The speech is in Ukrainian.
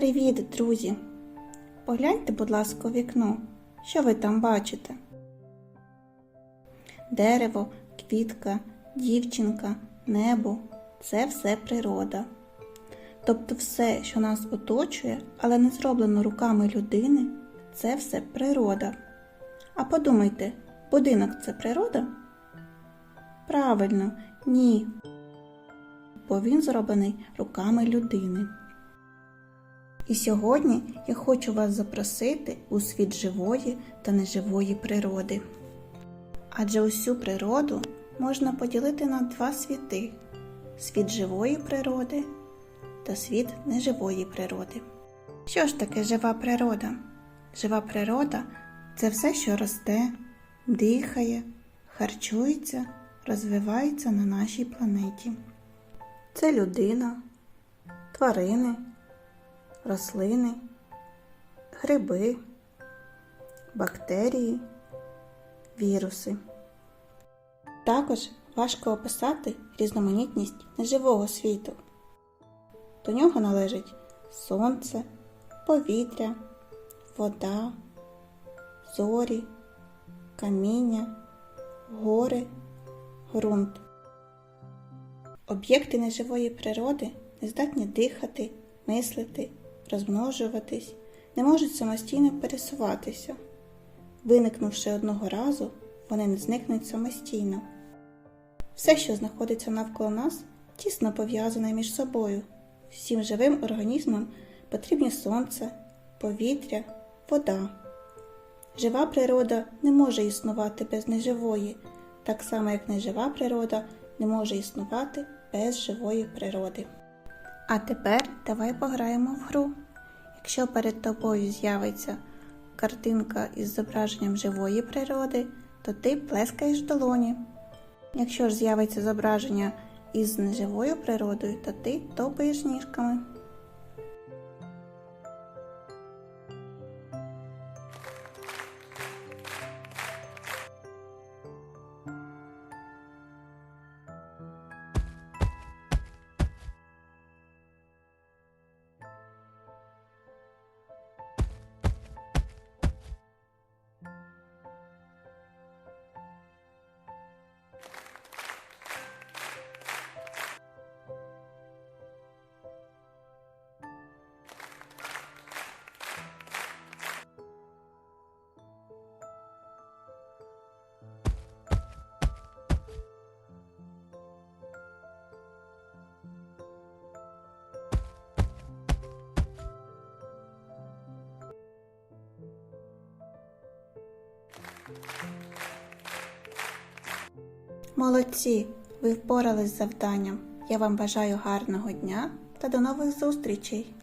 Привіт, друзі! Погляньте, будь ласка, у вікно. Що ви там бачите? Дерево, квітка, дівчинка, небо це все природа. Тобто все, що нас оточує, але не зроблено руками людини, це все природа. А подумайте, будинок це природа? Правильно, ні. Бо він зроблений руками людини. І сьогодні я хочу вас запросити у світ живої та неживої природи. Адже усю природу можна поділити на два світи: світ живої природи та світ неживої природи. Що ж таке жива природа? Жива природа це все, що росте, дихає, харчується, розвивається на нашій планеті. Це людина, тварини, рослини, гриби, бактерії, віруси. Також важко описати різноманітність неживого світу. До нього належить сонце, повітря, вода, зорі, каміння, гори, ґрунт. Об'єкти неживої природи не здатні дихати, мислити, розмножуватись, не можуть самостійно пересуватися. Виникнувши одного разу, вони не зникнуть самостійно. Все, що знаходиться навколо нас, тісно пов'язане між собою. Всім живим організмам потрібні сонце, повітря, вода. Жива природа не може існувати без неживої, так само як нежива природа не може існувати без живої природи. А тепер давай пограємо в гру. Якщо перед тобою з'явиться картинка із зображенням живої природи, то ти плескаєш в долоні. Якщо ж з'явиться зображення із неживою природою, то ти топаєш ніжками. Молодці! Ви впорались з завданням. Я вам бажаю гарного дня та до нових зустрічей!